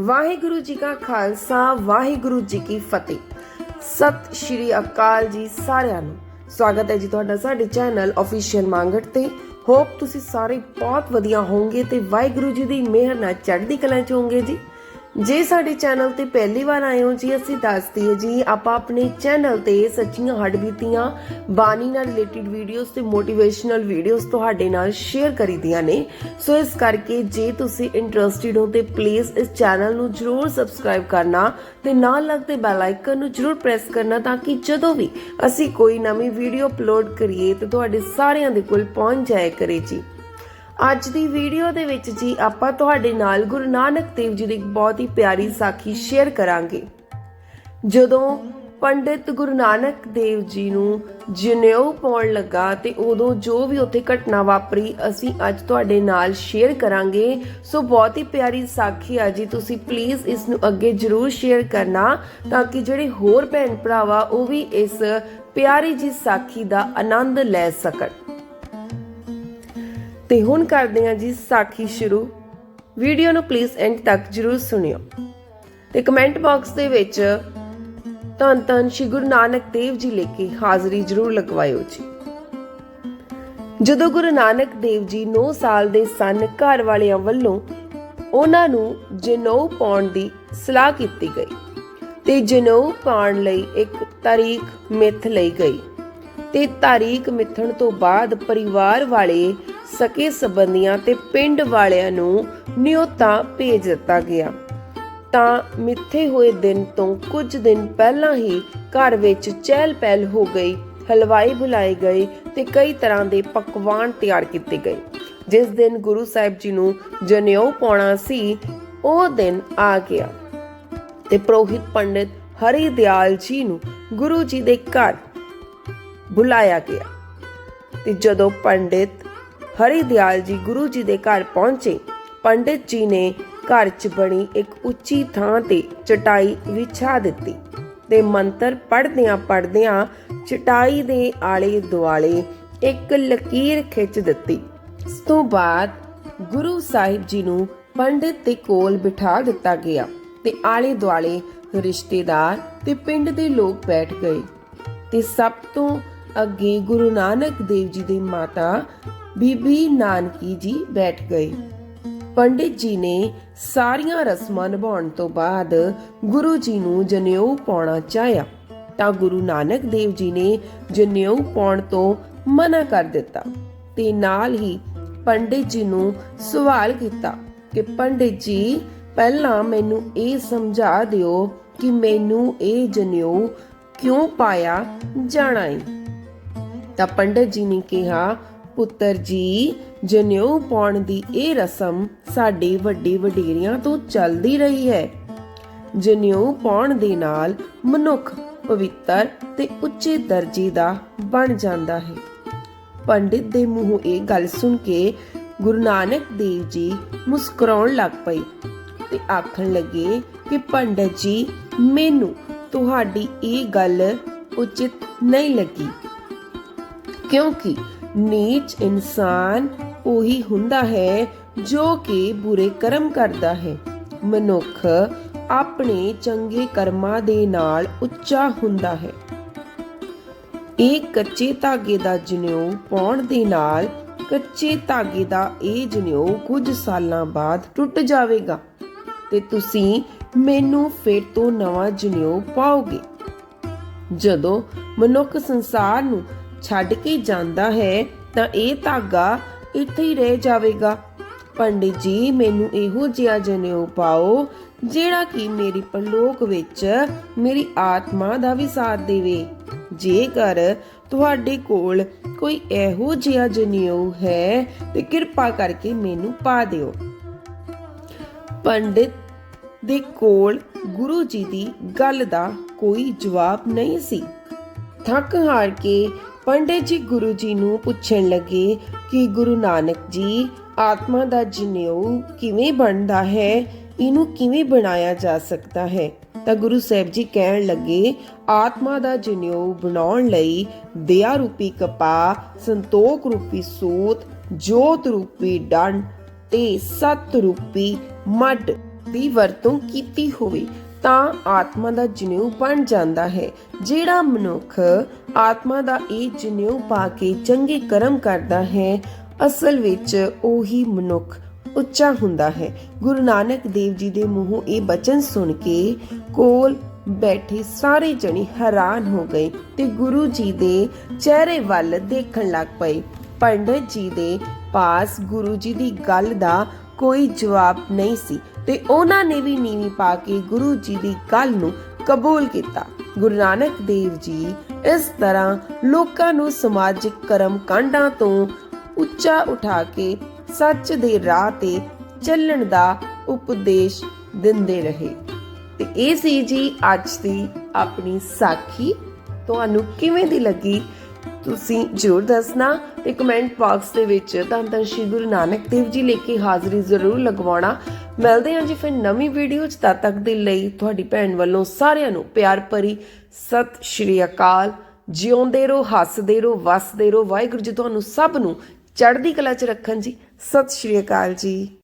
ਵਾਹਿਗੁਰੂ ਜੀ ਕਾ ਖਾਲਸਾ, ਵਾਹਿਗੁਰੂ ਜੀ ਕੀ ਫਤਿਹ। ਸਤਿ ਸ਼੍ਰੀ ਅਕਾਲ ਜੀ ਸਾਰਿਆਂ ਨੂੰ। ਸਵਾਗਤ ਹੈ ਜੀ ਤੁਹਾਡਾ ਸਾਡੇ ਚੈਨਲ ਅਫੀਸ਼ੀਅਲ ਮੰਗਟ ਤੇ। ਹੋਪ ਤੁਸੀਂ ਸਾਰੇ ਬਹੁਤ ਵਧੀਆ ਹੋਵੋਗੇ ਤੇ ਵਾਹਿਗੁਰੂ ਜੀ ਦੀ ਮਿਹਰ ਨਾਲ ਚੜ੍ਹਦੀ ਕਲਾ ਚ ਹੋਵੋਗੇ ਜੀ। ਜੇ ਸਾਡੇ ਚੈਨਲ ਤੇ ਪਹਿਲੀ ਵਾਰ ਆਏ ਹੋ ਜੀ, ਅਸੀਂ ਦੱਸ ਦਈਏ ਜੀ, ਆਪਾਂ ਆਪਣੇ ਚੈਨਲ ਤੇ ਸੱਚੀਆਂ ਹੱਡਬੀਤੀਆਂ ਬਾਣੀ ਨਾਲ ਰਿਲੇਟਡ ਵੀਡੀਓਜ਼ ਤੇ ਮੋਟੀਵੇਸ਼ਨਲ ਵੀਡੀਓਜ਼ ਤੁਹਾਡੇ ਨਾਲ ਸ਼ੇਅਰ ਕਰੀਦੀਆਂ ਨੇ। ਸੋ ਇਸ ਕਰਕੇ ਜੇ ਤੁਸੀਂ ਇੰਟਰਸਟਿਡ ਹੋ ਤੇ ਪਲੀਜ਼ ਇਸ ਚੈਨਲ ਨੂੰ ਜਰੂਰ ਸਬਸਕ੍ਰਾਈਬ ਕਰਨਾ ਤੇ ਨਾਲ ਲੱਗਦੇ ਬੈਲ ਆਈਕਨ ਨੂੰ ਜਰੂਰ ਪ੍ਰੈਸ ਕਰਨਾ ਤਾਂ ਕਿ ਜਦੋਂ ਵੀ ਅਸੀਂ ਕੋਈ ਨਵੀਂ ਵੀਡੀਓ ਅਪਲੋਡ ਕਰੀਏ ਤੇ ਤੁਹਾਡੇ ਸਾਰਿਆਂ ਦੇ ਕੋਲ ਪਹੁੰਚ ਜਾਏ ਕਰੇ ਜੀ। ਅੱਜ ਦੀ ਵੀਡੀਓ ਦੇ ਵਿੱਚ ਜੀ ਆਪਾਂ ਤੁਹਾਡੇ ਨਾਲ ਗੁਰੂ ਨਾਨਕ ਦੇਵ ਜੀ ਦੀ ਇੱਕ ਬਹੁਤ ਹੀ ਪਿਆਰੀ ਸਾਖੀ ਸ਼ੇਅਰ ਕਰਾਂਗੇ। ਜਦੋਂ ਪੰਡਿਤ ਗੁਰੂ ਨਾਨਕ ਦੇਵ ਜੀ ਨੂੰ ਜਨੇਊ ਪਾਉਣ ਲੱਗਾ ਤੇ ਉਦੋਂ ਜੋ ਵੀ ਉੱਥੇ ਘਟਨਾ ਵਾਪਰੀ, ਅਸੀਂ ਅੱਜ ਤੁਹਾਡੇ ਨਾਲ ਸ਼ੇਅਰ ਕਰਾਂਗੇ। ਸੋ ਬਹੁਤ ਹੀ ਪਿਆਰੀ ਸਾਖੀ ਆ ਜੀ, ਤੁਸੀਂ ਪਲੀਜ਼ ਇਸ ਨੂੰ ਅੱਗੇ ਜਰੂਰ ਸ਼ੇਅਰ ਕਰਨਾ ਤਾਂ ਕਿ ਜਿਹੜੇ ਹੋਰ ਭੈਣ ਭਰਾਵਾ ਉਹ ਵੀ ਇਸ ਪਿਆਰੀ ਜੀ ਸਾਖੀ ਦਾ ਆਨੰਦ ਲੈ ਸਕਣ। ਤੇ ਹੁਣ ਕਰਦੇ ਹਾਂ ਜੀ ਸਾਖੀ ਸ਼ੁਰੂ। ਵੀਡੀਓ ਨੂੰ ਪਲੀਜ਼ ਐਂਡ ਤੱਕ ਜਰੂਰ ਸੁਣਿਓ। ਤੇ ਕਮੈਂਟ ਬਾਕਸ ਦੇ ਵਿੱਚ ਧੰਨ ਧੰਨ ਸ਼੍ਰੀ ਗੁਰੂ ਨਾਨਕ ਦੇਵ ਜੀ ਲੈ ਕੇ ਹਾਜ਼ਰੀ ਜਰੂਰ ਲਗਵਾਇਓ ਜੀ। ਜਦੋਂ ਗੁਰੂ ਨਾਨਕ ਦੇਵ ਜੀ 9 ਸਾਲ ਦੇ ਸਨ, ਘਰ ਵਾਲਿਆਂ ਵੱਲੋਂ ਉਹਨਾਂ ਨੂੰ ਜਨੇਊ ਪਾਉਣ ਦੀ ਸਲਾਹ ਕੀਤੀ ਗਈ ਤੇ ਜਨੇਊ ਪਾਉਣ ਲਈ ਇੱਕ ਤਾਰੀਖ ਮਿੱਥ ਲਈ ਗਈ ਤੇ ਤਾਰੀਖ ਮਿੱਥਣ ਤੋਂ ਬਾਅਦ ਪਰਿਵਾਰ ਵਾਲੇ ਸਕੇ ਸਬੰਧੀਆਂ ਤੇ ਪਿੰਡ ਵਾਲਿਆਂ ਨੂੰ ਨਿਯੋਤਾ ਭੇਜ ਦਿੱਤਾ ਗਿਆ। ਤਾਂ ਮਿੱਥੇ ਹੋਏ ਦਿਨ ਤੋਂ ਕੁਝ ਦਿਨ ਪਹਿਲਾਂ ਹੀ ਘਰ ਵਿੱਚ ਚਹਿਲ ਪਹਿਲ ਹੋ ਗਈ, ਹਲਵਾਈ ਬੁਲਾਏ ਗਏ ਤੇ ਕਈ ਤਰ੍ਹਾਂ ਦੇ ਪਕਵਾਨ ਤਿਆਰ ਕੀਤੇ ਗਏ। ਜਿਸ ਦਿਨ ਗੁਰੂ ਸਾਹਿਬ ਜੀ ਨੂੰ ਜਨੇਊ ਪਾਉਣਾ ਸੀ, ਉਹ ਦਿਨ ਆ ਗਿਆ ਤੇ ਪ੍ਰੋਹਿਤ ਪੰਡਿਤ ਹਰੀ ਦਿਆਲ ਜੀ ਨੂੰ ਗੁਰੂ ਜੀ ਦੇ ਘਰ ਬੁਲਾਇਆ ਗਿਆ ਤੇ ਜਦੋਂ ਪੰਡਿਤ ਹਰੀ ਦਿਆਲ ਜੀ ਗੁਰੂ ਜੀ ਦੇ ਘਰ ਪਹੁੰਚੇ। ਪੰਡਿਤ ਜੀ ਨੇ ਘਰ 'ਚ ਬਣੀ ਇੱਕ ਉੱਚੀ ਥਾਂ ਤੇ ਚਟਾਈ ਵਿਛਾ ਦਿੱਤੀ ਤੇ ਮੰਤਰ ਪੜ੍ਹਦਿਆਂ ਪੜ੍ਹਦਿਆਂ ਚਟਾਈ ਦੇ ਆਲੇ ਦੁਆਲੇ ਇੱਕ ਲਕੀਰ ਖਿੱਚ ਦਿੱਤੀ। ਇਸ ਤੋਂ ਬਾਅਦ ਗੁਰੂ ਸਾਹਿਬ ਜੀ ਨੂੰ ਪੰਡਿਤ ਦੇ ਕੋਲ ਬਿਠਾ ਦਿੱਤਾ ਗਿਆ ਤੇ ਆਲੇ ਦੁਆਲੇ ਰਿਸ਼ਤੇਦਾਰ ਤੇ ਪਿੰਡ ਦੇ ਲੋਕ ਬੈਠ ਗਏ ਤੇ ਸਭ ਤੋਂ ਅੱਗੇ ਗੁਰੂ ਨਾਨਕ ਦੇਵ ਜੀ ਦੀ ਮਾਤਾ ਬੀਬੀ ਨਾਨਕੀ ਜੀ ਬੈਠ ਗਏ। ਪੰਡਿਤ ਜੀ ਨੇ ਸਾਰੀਆਂ ਰਸਮਾਂ ਨਿਭਾਉਣ ਤੋਂ ਬਾਅਦ ਗੁਰੂ ਜੀ ਨੂੰ ਜਨੇਊ ਪਾਉਣਾ ਚਾਹਿਆ। ਤਾਂ ਗੁਰੂ ਨਾਨਕ ਦੇਵ ਜੀ ਨੇ ਜਨੇਊ ਪਾਉਣ ਤੋਂ ਮਨਾ ਕਰ ਦਿੱਤਾ ਤੇ ਨਾਲ ਹੀ ਪੰਡਿਤ ਜੀ ਨੂੰ ਸਵਾਲ ਕੀਤਾ ਕਿ ਪੰਡਿਤ ਜੀ, ਪਹਿਲਾਂ ਮੈਨੂੰ ਇਹ ਸਮਝਾ ਦਿਓ ਕਿ ਮੈਨੂੰ ਇਹ ਜਨੇਊ ਕਿਉਂ ਪਾਇਆ ਜਾਣਾ ਹੈ ਤਾਂ ਪੰਡਿਤ ਜੀ ਨੇ ਕਿਹਾ ਪੁੱਤਰ ਜੀ, ਜਨੇਊ ਪਾਉਣ ਦੀ ਇਹ ਰਸਮ ਸਾਡੇ ਵੱਡੇ ਵਡੇਰਿਆਂ ਤੋਂ ਚੱਲਦੀ ਰਹੀ ਹੈ। ਜਨੇਊ ਪਾਉਣ ਦੇ ਨਾਲ ਮਨੁੱਖ ਪਵਿੱਤਰ ਤੇ ਉੱਚੇ ਦਰਜੇ ਦਾ ਬਣ ਜਾਂਦਾ ਹੈ। ਪੰਡਿਤ ਦੇ ਮੂੰਹੋਂ ਇਹ ਗੱਲ ਸੁਣ ਕੇ ਗੁਰੂ ਨਾਨਕ ਦੇਵ ਜੀ ਮੁਸਕਰਾਉਣ ਲੱਗ ਪਏ ਤੇ ਆਖਣ ਲੱਗੇ ਕਿ ਪੰਡਿਤ ਜੀ, ਮੈਨੂੰ ਤੁਹਾਡੀ ਇਹ ਗੱਲ ਉਚਿਤ ਨਹੀਂ ਲੱਗੀ। ਕਿਉਂਕਿ ਨੀਚ ਇਨਸਾਨ ਉਹੀ ਹੁੰਦਾ ਹੈ ਜੋ ਕਿ ਬੁਰੇ ਕਰਮ ਕਰਦਾ ਹੈ। ਮਨੁੱਖ ਆਪਣੇ ਚੰਗੇ ਕਰਮਾਂ ਦੇ ਨਾਲ ਉੱਚਾ ਹੁੰਦਾ ਹੈ। ਇਹ ਕੱਚੇ ਧਾਗੇ ਦਾ ਜਨੇਊ ਪਾਉਣ ਦੇ ਨਾਲ ਕੱਚੇ ਧਾਗੇ ਦਾ ਇਹ ਜਨੇਊ ਕੁਝ ਸਾਲਾਂ ਬਾਅਦ ਟੁੱਟ ਜਾਵੇਗਾ ਤੇ ਤੁਸੀਂ ਮੈਨੂੰ ਫਿਰ ਤੋਂ ਨਵਾਂ ਜਨੇਊ ਪਾਓਗੇ। ਜਦੋਂ ਮਨੁੱਖ ਸੰਸਾਰ ਨੂੰ ਛੱਡ ਕੇ ਜਾਂਦਾ ਹੈ ਤਾਂ ਇਹ ਧਾਗਾ ਇੱਥੇ ਹੀ ਰਹਿ ਜਾਵੇਗਾ। ਪੰਡਿਤ ਜੀ, ਮੈਨੂੰ ਇਹੋ ਜਿਹਾ ਜਨੇਊ ਪਾਓ ਜਿਹੜਾ ਕਿ ਮੇਰੀ ਪਰਲੋਕ ਵਿੱਚ ਮੇਰੀ ਆਤਮਾ ਦਾ ਵੀ ਸਾਥ ਦੇਵੇ। ਜੇਕਰ ਤੁਹਾਡੇ ਕੋਲ ਕੋਈ ਇਹੋ ਜਿਹਾ ਜਨੇਊ ਹੈ, ਤੇ ਕਿਰਪਾ ਕਰਕੇ ਮੈਨੂੰ ਪਾ ਦਿਓ। ਪੰਡਿਤ ਦੇ ਕੋਲ ਗੁਰੂ ਜੀ ਦੀ ਗੱਲ ਦਾ ਕੋਈ ਜਵਾਬ ਨਹੀਂ ਸੀ। ਥੱਕ ਹਾਰ ਕੇ ਪੰਡਿਤ ਜੀ ਗੁਰੂ ਜੀ ਨੂੰ ਪੁੱਛਣ ਲੱਗੇ ਕਿ ਗੁਰੂ ਨਾਨਕ ਜੀ, ਆਤਮਾ ਦਾ ਜਨੇਊ ਕਿਵੇਂ ਬਣਦਾ ਹੈ? ਇਹਨੂੰ ਕਿਵੇਂ ਬਣਾਇਆ ਜਾ ਸਕਦਾ ਹੈ? ਤਾਂ ਗੁਰੂ ਸਾਹਿਬ ਜੀ ਕਹਿਣ ਲੱਗੇ, ਆਤਮਾ ਦਾ ਜਨੇਊ ਬਣਾਉਣ ਲਈ ਦਇਆ ਰੂਪੀ ਕਪਾ ਸੰਤੋਖ ਰੂਪੀ ਸੂਤ, ਜੋਤ ਰੂਪੀ ਡੰਡ ਤੇ ਸਤ ਰੂਪੀ ਮੱਡ ਦੀ ਵਰਤੋਂ ਕੀਤੀ ਹੋਵੇ। ਤਾਂ ਆਤਮਾ ਦਾ ਜਨੇਊ ਬਣ ਜਾਂਦਾ ਹੈ। ਜਿਹੜਾ ਮਨੁੱਖ ਆਤਮਾ ਦਾ ਇਹ ਜਨੇਊ ਪਾ ਕੇ ਚੰਗੇ ਕਰਮ ਕਰਦਾ ਹੈ, ਅਸਲ ਵਿੱਚ ਉਹੀ ਮਨੁੱਖ ਉੱਚਾ ਹੁੰਦਾ ਹੈ। ਗੁਰੂ ਨਾਨਕ ਦੇਵ ਜੀ ਦੇ ਮੂੰਹੋਂ ਇਹ ਬਚਨ ਸੁਣ ਕੇ ਕੋਲ ਬੈਠੇ ਸਾਰੇ ਜਣੇ ਹੈਰਾਨ ਹੋ ਗਏ ਤੇ ਗੁਰੂ ਜੀ ਦੇ ਚਿਹਰੇ ਵੱਲ ਦੇਖਣ ਲੱਗ ਪਏ। ਪੰਡਤ ਜੀ ਦੇ ਪਾਸ ਗੁਰੂ ਜੀ ਦੀ ਗੱਲ ਦਾ ਕੋਈ ਜਵਾਬ ਨਹੀਂ ਸੀ ਤੇ ਉਹਨਾਂ ਨੇ ਵੀ ਨੀਵੀਂ ਪਾ ਕੇ ਗੁਰੂ ਜੀ ਦੀ ਗੱਲ ਨੂੰ ਕਬੂਲ ਕੀਤਾ। ਗੁਰੂ ਨਾਨਕ ਦੇਵ ਜੀ ਇਸ ਤਰ੍ਹਾਂ ਲੋਕਾਂ ਨੂੰ ਸਮਾਜਿਕ ਕਰਮ ਕਾਂਡਾਂ ਤੋਂ ਉੱਚਾ ਉਠਾ ਕੇ ਸੱਚ ਦੇ ਰਾਹ ਤੇ ਚੱਲਣ ਦਾ ਉਪਦੇਸ਼ ਦਿੰਦੇ ਰਹੇ। ਤੇ ਇਹ ਸੀ ਜੀ ਅੱਜ ਦੀ ਆਪਣੀ ਸਾਖੀ। ਤੁਹਾਨੂੰ ਕਿਵੇਂ ਦੀ ਲੱਗੀ? ਤੁਸੀਂ ਜਰੂਰ ਦੱਸਣਾ ਤੇ ਕਮੈਂਟ ਬਾਕਸ ਦੇ ਵਿੱਚ ਧੰਨ ਧੰਨ ਸ਼੍ਰੀ ਗੁਰੂ ਨਾਨਕ ਦੇਵ ਜੀ ਲੈ ਕੇ ਹਾਜ਼ਰੀ ਜ਼ਰੂਰ ਲਗਵਾਉਣਾ। ਮਿਲਦੇ ਹਾਂ ਜੀ ਫਿਰ ਨਵੀਂ ਵੀਡੀਓ ਚ। ਤਦ ਤੱਕ ਦੇ ਲਈ ਤੁਹਾਡੀ ਭੈਣ ਵੱਲੋਂ ਸਾਰਿਆਂ ਨੂੰ ਪਿਆਰ ਭਰੀ ਸਤਿ ਸ਼੍ਰੀ ਅਕਾਲ। ਜਿਉਂਦੇ ਰਹੋ, ਹੱਸਦੇ ਰਹੋ, ਵਸਦੇ ਰਹੋ। ਵਾਹਿਗੁਰੂ ਜੀ ਤੁਹਾਨੂੰ ਸਭ ਨੂੰ ਚੜ੍ਹਦੀ ਕਲਾ ਚ ਰੱਖਣ ਜੀ। ਸਤਿ ਸ਼੍ਰੀ ਅਕਾਲ ਜੀ।